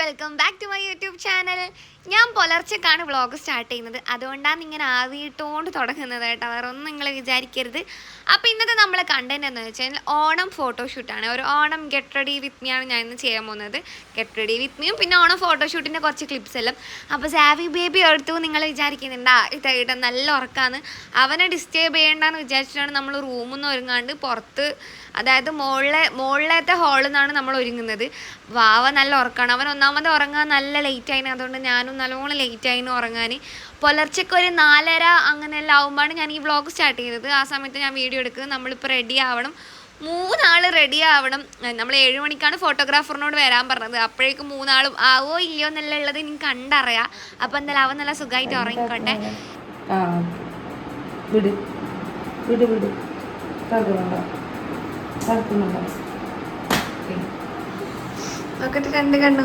Welcome back to my YouTube channel ഞാൻ പുലർച്ചക്കാണ് vlog start ചെയ്യുന്നത്. അതുകൊണ്ടാണ് ഇങ്ങനെ ആവിയിട്ടുകൊണ്ട് തുടങ്ങുന്നത് കേട്ടോ. വേറെ ഒന്നും നിങ്ങൾ വിചാരിക്കരുത്. അപ്പോൾ ഇന്നത്തെ നമ്മളെ കണ്ടന്റ് എന്ന് വെച്ചാൽ ഓണം ഫോട്ടോഷൂട്ടാണ് ഒരു Onam get ready with me ആണ് ഞാൻ ഇന്ന് ചെയ്യാൻ പോകുന്നത്. ഗെറ്റ് റെഡി വിത്ത് മീയും പിന്നെ ഓണം ഫോട്ടോഷൂട്ടിന്റെ കുറച്ച് ക്ലിപ്സ് എല്ലാം. അപ്പോൾ സാവി ബേബി എടുത്തു നിങ്ങൾ വിചാരിക്കുന്നുണ്ടാ? ഇതായിട്ട് നല്ല ഉറക്കാന്ന് അവനെ ഡിസ്റ്റേബ് ചെയ്യേണ്ടെന്ന് വിചാരിച്ചിട്ടാണ് നമ്മൾ റൂമിൽ നിന്ന് ഒരുങ്ങാണ്ട് പുറത്ത് അതായത് മുകളിലെ മുകളിലത്തെ ഹാളിൽ നിന്നാണ് നമ്മൾ ഒരുങ്ങുന്നത്. വാവ നല്ല ഉറക്കമാണ് അവൻ ഒന്നാമത് ഉറങ്ങാൻ നല്ല ലേറ്റ് ആയിന്. അതുകൊണ്ട് ഞാനും നല്ലോണം ലേറ്റ് ആയിന് ഉറങ്ങാൻ പുലർച്ചയ്ക്ക് ഒരു നാലര അങ്ങനെയെല്ലാം ആകുമ്പോഴാണ് ഞാൻ ഈ വ്ളോഗ് സ്റ്റാർട്ട് ചെയ്തത്. ആ സമയത്ത് ഞാൻ വീഡിയോ എടുക്കുന്നത് നമ്മളിപ്പോൾ റെഡി ആവണം. മൂന്നാൾ റെഡി ആവണം. നമ്മൾ ഏഴ് മണിക്കാണ് ഫോട്ടോഗ്രാഫറിനോട് വരാൻ പറഞ്ഞത്. അപ്പോഴേക്കും മൂന്നാളും ആവോ ഇല്ലയോ എന്നല്ല ഉള്ളത്? എനിക്ക് കണ്ടറിയാം. അപ്പം എന്തായാലും അവൻ നല്ല സുഖമായിട്ട് ഉറങ്ങിക്കോട്ടെ. വിട്. വിട് വിട്. നോക്കട്ടെ കണ്ട് കണ്ടു.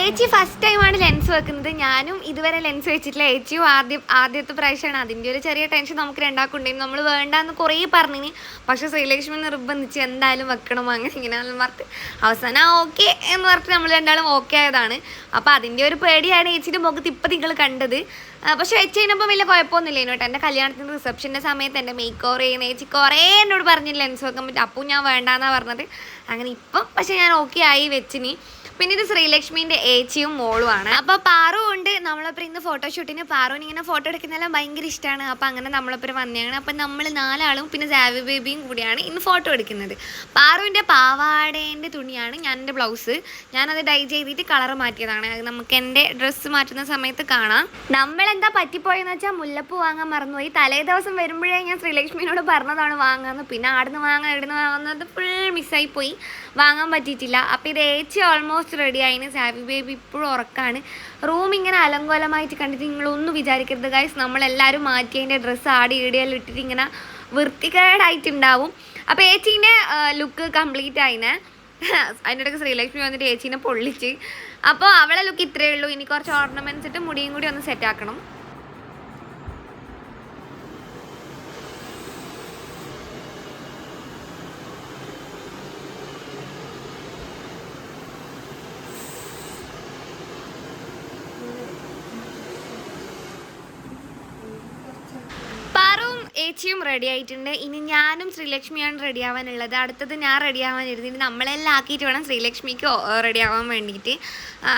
ഏച്ചി ഫസ്റ്റ് ടൈമാണ് ലെൻസ് വെക്കുന്നത്. ഞാനും ഇതുവരെ ലെൻസ് വെച്ചിട്ടില്ല. ഏച്ചിയും ആദ്യം ആദ്യത്തെ പ്രാവശ്യമാണ്. അതിന്റെ ഒരു ചെറിയ ടെൻഷൻ നമുക്ക് രണ്ടാക്കുണ്ടായിരുന്നു നമ്മൾ വേണ്ടാന്ന് കുറേ പറഞ്ഞു പക്ഷെ ശ്രീലക്ഷ്മി നിർബന്ധിച്ച് എന്തായാലും വെക്കണം അങ്ങനെ ഇങ്ങനെ പറഞ്ഞ് അവസാനം ഓക്കെ എന്ന് പറഞ്ഞിട്ട് നമ്മൾ രണ്ടാളും ഓക്കെ ആയതാണ്. അപ്പോൾ അതിന്റെ ഒരു പേടിയാണ് ഏച്ചിന്റെ മുഖത്ത് ഇപ്പം നിങ്ങൾ കണ്ടത്. പക്ഷെ വെച്ച് കഴിഞ്ഞപ്പോൾ വലിയ കുഴപ്പമൊന്നുമില്ല കേട്ടോ. എന്റെ കല്യാണത്തിന്റെ റിസപ്ഷന്റെ സമയത്ത് എന്റെ മേക്ക് ഓവർ ചെയ്യുന്ന ഏച്ചി കുറേ എന്നോട് പറഞ്ഞില്ല ലെൻസ് വെക്കാൻ പറ്റും അപ്പോൾ ഞാൻ വേണ്ടാന്നാണ് പറഞ്ഞത്. അങ്ങനെ ഇപ്പം പക്ഷേ ഞാൻ ഓക്കെ ആയി വെച്ചിനി. പിന്നെ ഇത് ശ്രീലക്ഷ്മിന്റെ ഏച്ചിയും മോളുമാണ്. അപ്പൊ പാറു ഉണ്ട്. നമ്മളപ്പോൾ ഇന്ന് ഫോട്ടോഷൂട്ടിന് പാറുവിന് ഇങ്ങനെ ഫോട്ടോ എടുക്കുന്നതെല്ലാം ഭയങ്കര ഇഷ്ടമാണ് അപ്പൊ അങ്ങനെ നമ്മളപ്പോൾ വന്നതാണ് അപ്പൊ നമ്മൾ നാലാളും പിന്നെ ജാവി ബേബിയും കൂടിയാണ് ഇന്ന് ഫോട്ടോ എടുക്കുന്നത്. പാറുവിന്റെ പാവാടേന്റെ തുണിയാണ് ഞാൻ എന്റെ ബ്ലൗസ് ഞാനത് ഡൈ ചെയ്തിട്ട് കളർ മാറ്റിയതാണ്. അത് നമുക്ക് എന്റെ ഡ്രസ്സ് മാറ്റുന്ന സമയത്ത് കാണാം. നമ്മൾ എന്താ പറ്റിപ്പോയെന്ന് വെച്ചാൽ മുല്ലപ്പൂ വാങ്ങാൻ മറന്നുപോയി. തലേ ദിവസം വരുമ്പോഴേ ഞാൻ ശ്രീലക്ഷ്മിനോട് പറഞ്ഞതാണ് വാങ്ങാന്ന്. പിന്നെ ആടുന്ന് വാങ്ങാൻ ഇവിടുന്ന് വാങ്ങുന്നത് ഫുൾ മിസ്സായി പോയി. വാങ്ങാൻ പറ്റിയിട്ടില്ല. അപ്പോൾ ഇത് ഏച്ചി ഓൾമോസ്റ്റ് റെഡി ആയിന് സാവി ബേബി ഇപ്പോഴും ഉറക്കാണ്. റൂം ഇങ്ങനെ അലങ്കോലമായിട്ട് കണ്ടിട്ട് നിങ്ങളൊന്നും വിചാരിക്കരുത് ഗൈസ് നമ്മളെല്ലാവരും മാറ്റി അതിന്റെ ഡ്രസ്സ് ആടി ഈടിയെല്ലാം ഇട്ടിട്ട് ഇങ്ങനെ വൃത്തികേടായിട്ടുണ്ടാവും. അപ്പോൾ ഏച്ചീന്റെ ലുക്ക് കംപ്ലീറ്റ് ആയിനെ. അതിന്റെ ഇടയ്ക്ക് ശ്രീലക്ഷ്മി വന്നിട്ട് ഏച്ചീനെ പൊള്ളിച്ച്. അപ്പോൾ അവളെ ലുക്ക് ഇത്രയേ ഉള്ളൂ. ഇനി കുറച്ച് ഓർണമെന്റ്സ് ഇട്ട് മുടിയും കൂടി ഒന്ന് സെറ്റ് ഏച്ചിയും റെഡി ആയിട്ടുണ്ട് ഇനി ഞാനും ശ്രീലക്ഷ്മിയാണ് റെഡി ആവാനുള്ളത് അടുത്തത് ഞാൻ റെഡി ആവാനിരുന്നു ഇനി നമ്മളെല്ലാം ആക്കിയിട്ട് വേണം ശ്രീലക്ഷ്മിക്ക് റെഡി ആവാൻ വേണ്ടിയിട്ട്.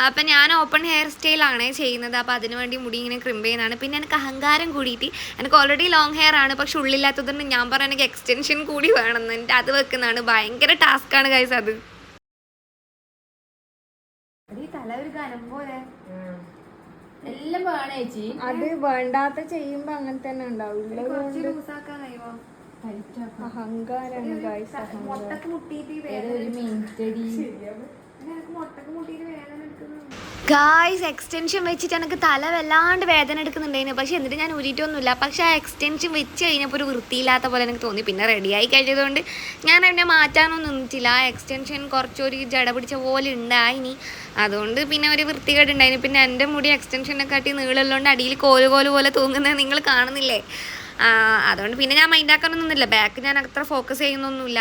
അപ്പം ഞാൻ ഓപ്പൺ ഹെയർ സ്റ്റൈലാണ് ചെയ്യുന്നത്. അപ്പോൾ അതിന് വേണ്ടി മുടി ഇങ്ങനെ ക്രിമ്പ് ചെയ്യുന്നതാണ്. പിന്നെ എനിക്ക് അഹങ്കാരം കൂടിയിട്ട് എനിക്ക് ഓൾറെഡി ലോങ് ഹെയർ ആണ്. പക്ഷെ ഉള്ളില്ലാത്തതുകൊണ്ട് ഞാൻ പറഞ്ഞ എനിക്ക് എക്സ്റ്റൻഷൻ കൂടി വേണമെന്ന് എന്നിട്ട് അത് വെക്കുന്നതാണ് ഭയങ്കര ടാസ്ക്കാണ് കൈസ് അത്. തല ഒരു കനം പോലെ. എല്ലാം വേണം ചേച്ചി. അത് വേണ്ടാത്ത ചെയ്യുമ്പോ അങ്ങനെ തന്നെ അഹങ്കാരാണ് ഗൈസ് അഹങ്കാരം മുട്ടക്ക് മുട്ടിയിട്ട് ഏതോ ഒരു മിനിറ്റടി ഗായ്സ് എക്സ്റ്റൻഷൻ വെച്ചിട്ട് എനിക്ക് തല വല്ലാണ്ട് വേദന എടുക്കുന്നുണ്ടായിരുന്നു പക്ഷെ എന്നിട്ട് ഞാൻ ഊരിയിട്ടൊന്നുമില്ല. പക്ഷെ ആ എക്സ്റ്റൻഷൻ വെച്ച് കഴിഞ്ഞപ്പോൾ ഒരു വൃത്തിയില്ലാത്ത പോലെ എനിക്ക് തോന്നി. പിന്നെ റെഡിയായി കഴിഞ്ഞതുകൊണ്ട് ഞാൻ അതിനെ മാറ്റാനൊന്നും നിന്നിട്ടില്ല. ആ എക്സ്റ്റൻഷൻ കുറച്ചൊരു ജട പിടിച്ച പോലെ ഉണ്ടായിനി. അതുകൊണ്ട് പിന്നെ ഒരു വൃത്തികേട് ഉണ്ടായിന്. പിന്നെ എന്റെ മുടി എക്സ്റ്റൻഷനെ കാട്ടി നീളമുള്ളതുകൊണ്ട് അടിയിൽ കോൽ കോൽ പോലെ തൂങ്ങുന്നത് നിങ്ങൾ കാണുന്നില്ലേ? അതുകൊണ്ട് പിന്നെ ഞാൻ മൈൻഡാക്കാനൊന്നും നിന്നില്ല. ബാക്ക് ഞാൻ അത്ര ഫോക്കസ് ചെയ്യുന്നൊന്നുമില്ല.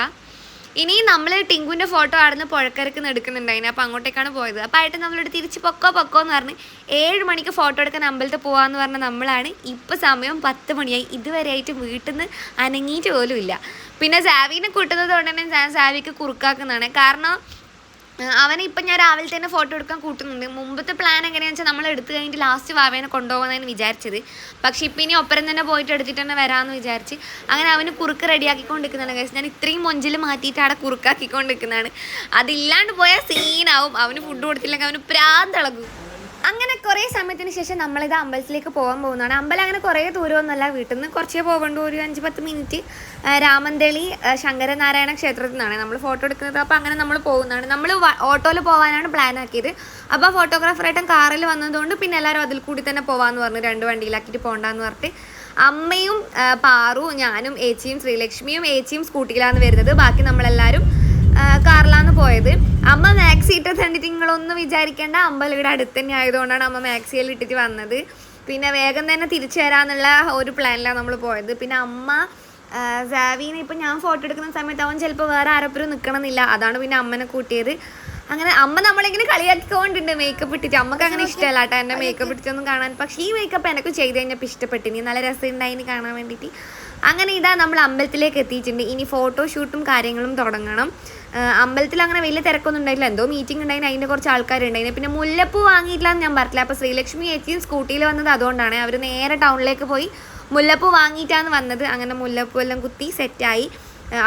ഇനി നമ്മൾ ടിങ്കുവിന്റെ ഫോട്ടോ ആടുന്ന് പുഴക്കരക്ക് നിന്ന് എടുക്കുന്നുണ്ടായിന് അപ്പോൾ അങ്ങോട്ടേക്കാണ് പോയത്. അപ്പോൾ ആയിട്ട് നമ്മളോട് തിരിച്ച് പൊക്കോ പൊക്കോ എന്ന് പറഞ്ഞ് ഏഴ് മണിക്ക് ഫോട്ടോ എടുക്കാൻ അമ്പലത്തിൽ പോകാമെന്ന് പറഞ്ഞ നമ്മളാണ് ഇപ്പോൾ സമയം പത്ത് മണിയായി. ഇതുവരെ ആയിട്ട് വീട്ടിൽ നിന്ന് അനങ്ങിയിട്ട് പോലും ഇല്ല പിന്നെ സാവിനെ കൂട്ടുന്നത് കൊണ്ട് തന്നെ സാവിക്ക് കുറുക്കാക്കുന്നതാണ്. കാരണം അവനെ ഇപ്പം ഞാൻ രാവിലെ തന്നെ ഫോട്ടോ എടുക്കാൻ കൂട്ടുന്നുണ്ട്. മുമ്പത്തെ പ്ലാൻ എങ്ങനെയാണെന്ന് വെച്ചാൽ നമ്മൾ എടുത്തു കഴിഞ്ഞിട്ട് ലാസ്റ്റ് വാവേനെ കൊണ്ടുപോകാനാണ് വിചാരിച്ചത്. പക്ഷേ ഇപ്പം ഇനി ഒപ്പരം തന്നെ പോയിട്ട് എടുത്തിട്ട് തന്നെ വരാമെന്ന് വിചാരിച്ച് അങ്ങനെ അവന് കുറുക്ക് റെഡിയാക്കിക്കൊണ്ടിരിക്കുന്നതാണ്. കേസ് ഞാൻ ഇത്രയും മൊഞ്ചിൽ മാറ്റിയിട്ട് അവിടെ കുറുക്കാക്കിക്കൊണ്ടിരിക്കുന്നതാണ്. അതില്ലാണ്ട് പോയാൽ സീനാവും അവന് ഫുഡ് കൊടുത്തില്ലെങ്കിൽ അവന് പ്രാന്തളകും അങ്ങനെ കുറേ സമയത്തിന് ശേഷം നമ്മളിത് അമ്പലത്തിലേക്ക് പോകാൻ പോകുന്നതാണ്. അമ്പലം അങ്ങനെ കുറേ ദൂരമൊന്നുമല്ല. വീട്ടിൽ നിന്ന് കുറച്ചേ പോകണ്ടു. ഒരു അഞ്ച് പത്ത് മിനിറ്റ് രാമന്തളി ശങ്കരനാരായണ ക്ഷേത്രത്തിൽ നിന്നാണ് നമ്മൾ ഫോട്ടോ എടുക്കുന്നത്. അപ്പോൾ അങ്ങനെ നമ്മൾ പോകുന്നതാണ്. നമ്മൾ ഓട്ടോയിൽ പോകാനാണ് പ്ലാൻ ആക്കിയത്. അപ്പോൾ ഫോട്ടോഗ്രാഫറായിട്ടും കാറിൽ വന്നതുകൊണ്ട് പിന്നെ എല്ലാവരും അതിൽ കൂടി തന്നെ പോകാമെന്ന് പറഞ്ഞു. രണ്ട് വണ്ടിയിലാക്കിയിട്ട് പോകണ്ടെന്ന് പറഞ്ഞിട്ട് അമ്മയും പാറു ഞാനും ഏച്ചിയും ശ്രീലക്ഷ്മിയും ഏച്ചിയും സ്കൂട്ടിയിലാണ് വരുന്നത്. ബാക്കി നമ്മളെല്ലാവരും കാറിലാണ് പോയത്. അമ്മ മാക്സി ഇട്ട് കണ്ടിട്ട് നിങ്ങളൊന്നും വിചാരിക്കേണ്ട. അമ്പല ഇവിടെ അടുത്ത് തന്നെ ആയതുകൊണ്ടാണ് അമ്മ മാക്സിയിൽ ഇട്ടിട്ട് വന്നത്. പിന്നെ വേഗം തന്നെ തിരിച്ചു വരാമെന്നുള്ള ഒരു പ്ലാനിലാണ് നമ്മൾ പോയത്. പിന്നെ അമ്മ സാവീനെ ഇപ്പം ഞാൻ ഫോട്ടോ എടുക്കുന്ന സമയത്ത് അവൻ ചിലപ്പോൾ വേറെ ആരപ്പുറം നിൽക്കണമെന്നില്ല അതാണ് പിന്നെ അമ്മനെ കൂട്ടിയത്. അങ്ങനെ അമ്മ നമ്മളിങ്ങനെ കളിയാക്കിക്കൊണ്ടുണ്ട്. മേക്കപ്പ് ഇട്ടിട്ട് അമ്മയ്ക്ക് അങ്ങനെ ഇഷ്ടമല്ല കേട്ടോ. എന്റെ മേക്കപ്പ് ഇട്ടിട്ടൊന്നും കാണാൻ. പക്ഷേ ഈ മേക്കപ്പ് എനിക്ക് ചെയ്ത് കഴിഞ്ഞപ്പോൾ ഇഷ്ടപ്പെട്ടിനി നല്ല രസമുണ്ടായിന് കാണാൻ വേണ്ടിയിട്ട്. അങ്ങനെ ഇതാ നമ്മൾ അമ്പലത്തിലേക്ക് എത്തിയിട്ടുണ്ട്. ഇനി ഫോട്ടോഷൂട്ടും കാര്യങ്ങളും തുടങ്ങണം. അമ്പലത്തിൽ അങ്ങനെ വലിയ തിരക്കൊന്നും ഉണ്ടായില്ല എന്തോ മീറ്റിംഗ് ഉണ്ടായിന്. അതിന്റെ കുറച്ച് ആൾക്കാരുണ്ടായിന്. പിന്നെ മുല്ലപ്പൂ വാങ്ങിയിട്ടില്ല എന്ന് ഞാൻ പറഞ്ഞില്ല അപ്പോൾ ശ്രീലക്ഷ്മി ചേച്ചിയും സ്കൂട്ടിയിൽ വന്നത് അതുകൊണ്ടാണ്. അവർ നേരെ ടൗണിലേക്ക് പോയി മുല്ലപ്പൂ വാങ്ങിയിട്ടാണ് വന്നത്. അങ്ങനെ മുല്ലപ്പൂ എല്ലാം കുത്തി സെറ്റായി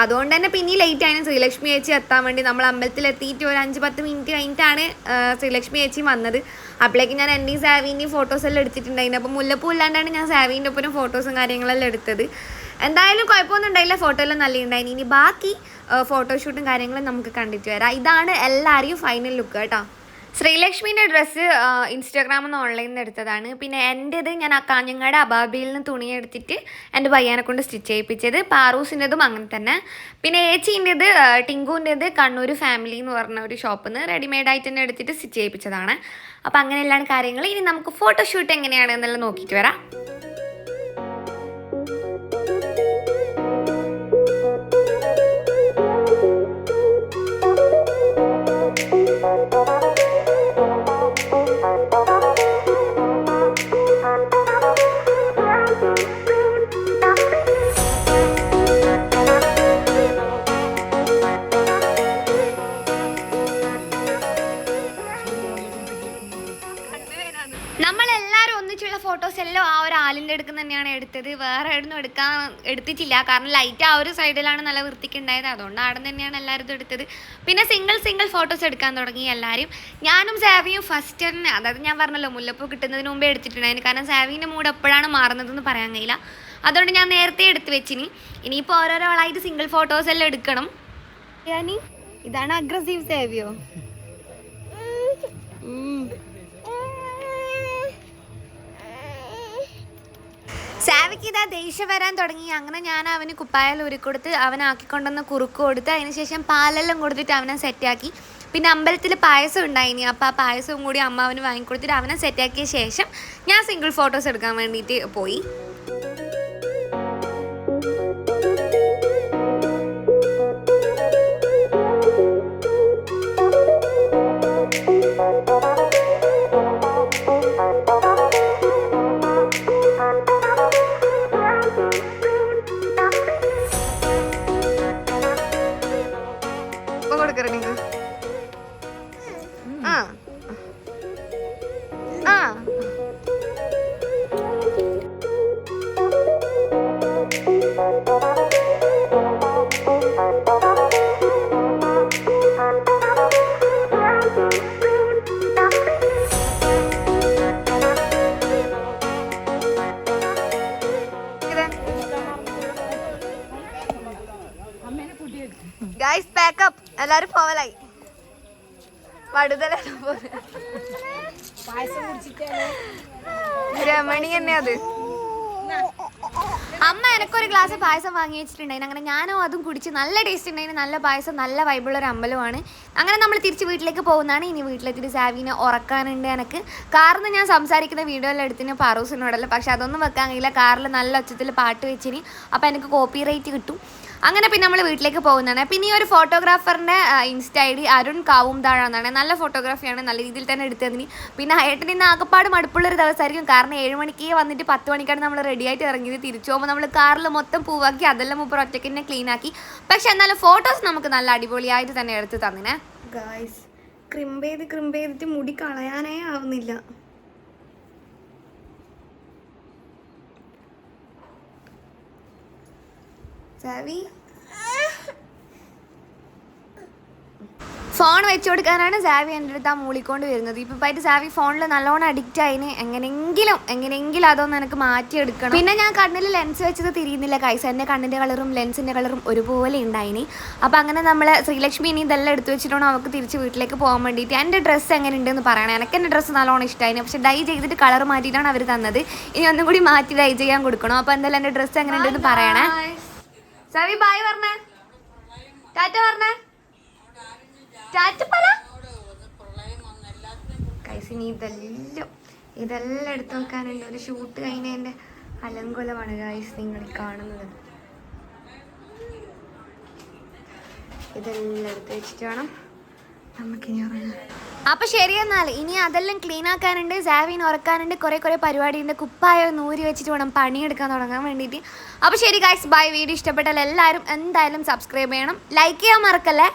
അതുകൊണ്ട് തന്നെ പിന്നെ ലേറ്റ് ആയിരുന്നു ശ്രീലക്ഷ്മി ചേച്ചി എത്താൻ വേണ്ടി നമ്മൾ അമ്പലത്തിൽ എത്തിയിട്ട് ഒരു അഞ്ച് പത്ത് മിനിറ്റ് കഴിഞ്ഞിട്ടാണ് ശ്രീലക്ഷ്മി ചേച്ചി വന്നത്. അപ്പോഴേക്ക് ഞാൻ എന്റെയും സാവീന്റെയും ഫോട്ടോസ് എല്ലാം എടുത്തിട്ടുണ്ടായിരുന്നു അപ്പോൾ മുല്ലപ്പൂ ഇല്ലാണ്ടാണ് ഞാൻ സാവീന്റെ ഒപ്പം ഫോട്ടോസും കാര്യങ്ങളെല്ലാം എടുത്തത്. എന്തായാലും കുഴപ്പമൊന്നും ഉണ്ടായില്ല. ഫോട്ടോ എല്ലാം നല്ല ഉണ്ടായിരുന്നു ഇനി ബാക്കി ഫോട്ടോഷൂട്ടും കാര്യങ്ങളും നമുക്ക് കണ്ടിട്ട് വരാം. ഇതാണ് എല്ലാവരെയും ഫൈനൽ ലുക്ക് കേട്ടോ. ശ്രീലക്ഷ്മിന്റെ ഡ്രസ്സ് ഇൻസ്റ്റാഗ്രാമിൽ നിന്ന് ഓൺലൈനിൽ നിന്ന് എടുത്തതാണ്. പിന്നെ എന്റേത് ഞാൻ ആ കാഞ്ഞങ്ങാട് അബാബിയിൽ നിന്ന് തുണിയെടുത്തിട്ട് എന്റെ പയ്യാനെ കൊണ്ട് സ്റ്റിച്ച് ചെയ്യിപ്പിച്ചത്. പാറൂസിന്റെതും അങ്ങനെ തന്നെ. പിന്നെ ഏച്ചീന്റെത് ടിങ്കുവിന്റേത് കണ്ണൂർ ഫാമിലി എന്ന് പറഞ്ഞ ഒരു ഷോപ്പിൽ നിന്ന് റെഡിമെയ്ഡ് ആയിട്ട് തന്നെ എടുത്തിട്ട് സ്റ്റിച്ച് ചെയ്യിപ്പിച്ചതാണ്. അപ്പോൾ അങ്ങനെയെല്ലാം കാര്യങ്ങൾ ഇനി നമുക്ക് ഫോട്ടോഷൂട്ട് എങ്ങനെയാണ് എന്നെല്ലാം നോക്കിയിട്ട് വരാം. ആ അടുക്കുന്ന തന്നെയാണ് എടുത്തത്. വേറെ എവിടുന്നും എടുക്കാൻ എടുത്തിട്ടില്ല. കാരണം ലൈറ്റ് ആ ഒരു സൈഡിലാണ് നല്ല വൃത്തിക്ക് ഉണ്ടായത് അതുകൊണ്ട് അവിടെ തന്നെയാണ് എല്ലാവരും എടുത്തത്. പിന്നെ സിംഗിൾ സിംഗിൾ ഫോട്ടോസ് എടുക്കാൻ തുടങ്ങി എല്ലാവരും ഞാനും സാവിയും ഫസ്റ്റ് തന്നെ അതായത് ഞാൻ പറഞ്ഞല്ലോ മുല്ലപ്പൂ കിട്ടുന്നതിന് മുമ്പേ എടുത്തിട്ടുണ്ടായിരുന്നു. കാരണം സാവിന്റെ മൂഡ് എപ്പോഴാണ് മാറുന്നതെന്ന് പറയാൻ കഴിയില്ല. അതുകൊണ്ട് ഞാൻ നേരത്തെ എടുത്ത് വെച്ചിനി. ഇനിയിപ്പോൾ ഓരോരോ ആളായിട്ട് സിംഗിൾ ഫോട്ടോസ് എല്ലാം എടുക്കണം. ഇതാണ് അഗ്രസീവ് സേവിയോ? ഇതാ ദേഷ്യം വരാൻ തുടങ്ങി. അങ്ങനെ ഞാൻ അവന് കുപ്പായം ഉരുക്കൊടുത്ത് അവനാക്കിക്കൊണ്ടുവന്ന് കുറുക്ക് കൊടുത്ത് അതിനുശേഷം പാലെല്ലാം കൊടുത്തിട്ട് അവനെ സെറ്റാക്കി പിന്നെ അമ്പലത്തിൽ പായസം ഉണ്ടായിനി. അപ്പോൾ ആ പായസവും കൂടി അമ്മ അവന് വാങ്ങിക്കൊടുത്തിട്ട് അവനെ സെറ്റാക്കിയ ശേഷം ഞാൻ സിംഗിൾ ഫോട്ടോസ് എടുക്കാൻ വേണ്ടിയിട്ട് പോയി. പാക്കപ്പ് എല്ലാരും പോവലായി. വടുതലാണ് രമണി തന്നെ അത്. അമ്മ എനക്കൊരു ഗ്ലാസ് പായസം വാങ്ങി വെച്ചിട്ടുണ്ടായിരുന്നു. അങ്ങനെ ഞാനും അതും കുടിച്ച് നല്ല ടേസ്റ്റ് ഉണ്ടായിരുന്നു. നല്ല പായസം നല്ല വൈബുള്ള ഒരു അമ്പലമാണ്. അങ്ങനെ നമ്മൾ തിരിച്ച് വീട്ടിലേക്ക് പോകുന്നതാണ്. ഇനി വീട്ടിലെത്തിയിട്ട് സാവിനെ ഉറക്കാനുണ്ട് എനിക്ക്. കാറിന്ന് ഞാൻ സംസാരിക്കുന്ന വീഡിയോ എല്ലാം എടുത്തിന് പാറൂസിനോടല്ല പക്ഷെ അതൊന്നും വെക്കാൻ കഴിയില്ല. കാറിൽ നല്ല ഒച്ചത്തിൽ പാട്ട് വെച്ചിന്. അപ്പോൾ എനിക്ക് കോപ്പി റേറ്റ് കിട്ടും. അങ്ങനെ പിന്നെ നമ്മൾ വീട്ടിലേക്ക് പോകുന്നതാണ്. പിന്നെ ഈ ഒരു ഫോട്ടോഗ്രാഫറിന്റെ insta I D Arun Kavumthazha എന്നാണ് നല്ല ഫോട്ടോഗ്രാഫിയാണ് നല്ല രീതിയിൽ തന്നെ എടുത്തതിന് പിന്നെ ഏട്ടൻ ഇന്ന് ആകപ്പാട് മടുപ്പുള്ളൊരു ദിവസമായിരിക്കും. കാരണം ഏഴ് മണിക്ക് വന്നിട്ട് പത്ത് മണിക്കാണ് നമ്മൾ റെഡിയായിട്ട് ഇറങ്ങിയത്. തിരിച്ചു പോകുമ്പോൾ നമ്മൾ കാറിൽ മൊത്തം പൂവാക്കി അതെല്ലാം മുമ്പ് ഒറ്റയ്ക്ക് തന്നെ ക്ലീൻ ആക്കി. പക്ഷെ എന്നാലും ഫോട്ടോസ് നമുക്ക് നല്ല അടിപൊളിയായിട്ട് തന്നെ എടുത്ത് തന്നിനെ. ക്രിമ്പ് ചെയ്ത് ക്രിമ്പ് ചെയ്തിട്ട് മുടി കളയാനേ ആവുന്നില്ല. സാവി ഫോൺ വെച്ചു കൊടുക്കാനാണ് സാവി എന്റെ അടുത്ത് ആ മൂളിക്കൊണ്ട് വരുന്നത്. ഇപ്പം പോയിട്ട് സാവി ഫോണിൽ നല്ലോണം അഡിക്റ്റ് ആയിന്. എങ്ങനെയെങ്കിലും എങ്ങനെയെങ്കിലും അതൊന്ന് എനിക്ക് മാറ്റിയെടുക്കണം. പിന്നെ ഞാൻ കണ്ണിൽ ലെൻസ് വെച്ചത് തിരിയുന്നില്ല കൈസ എന്റെ കണ്ണിന്റെ കളറും ലെൻസിന്റെ കളറും ഒരുപോലെ ഉണ്ടായിന്. അപ്പം അങ്ങനെ നമ്മൾ ശ്രീലക്ഷ്മി ഇനി ഇതെല്ലാം എടുത്തു വെച്ചിട്ടാണ് അവൾക്ക് തിരിച്ച് വീട്ടിലേക്ക് പോകാൻ വേണ്ടിയിട്ട് എന്റെ ഡ്രസ്സ് എങ്ങനെ ഉണ്ടെന്ന് പറയണം. എനിക്ക് എന്റെ ഡ്രസ്സ് നല്ലോണം ഇഷ്ടമായിന് പക്ഷെ ഡൈ ചെയ്തിട്ട് കളർ മാറ്റിയിട്ടാണ് അവർ തന്നത്. ഇനി ഒന്നും കൂടി മാറ്റി ഡൈ ചെയ്യാൻ കൊടുക്കണം. അപ്പോൾ എന്തായാലും എന്റെ ഡ്രസ്സ് എങ്ങനെ ഉണ്ടെന്ന് പറയണേ സവി ബായ് പറഞ്ഞേ. ടാറ്റ പറഞ്ഞേ. ടാറ്റ പറ. കൈസിനി ഇതെല്ലാം ഇതെല്ലാം എടുത്തു നോക്കാനുണ്ട്. ഒരു ഷൂട്ട് കഴിഞ്ഞതിന്റെ അലങ്കുലമാണ് ഗൈസ് നിങ്ങൾ കാണുന്നത്. ഇതെല്ലാം എടുത്ത് വെച്ചിട്ട് വേണം നമുക്കിനി ഉറങ്ങാൻ. അപ്പൊ ശരി എന്നാൽ. ഇനി അതെല്ലാം ക്ലീൻ ആക്കാനുണ്ട് സാവിൻ ഉറക്കാനുണ്ട് കുറെ കുറെ പരിപാടിയുണ്ട്. കുപ്പായ നൂരി വെച്ചിട്ട് വേണം പണിയെടുക്കാൻ തുടങ്ങാൻ വേണ്ടിയിട്ട്. അപ്പൊ ശരി ഗൈസ് ബൈ വീഡിയോ ഇഷ്ടപ്പെട്ടാൽ എല്ലാവരും എന്തായാലും സബ്സ്ക്രൈബ് ചെയ്യണം. ലൈക്ക് ചെയ്യാൻ മറക്കല്ലേ?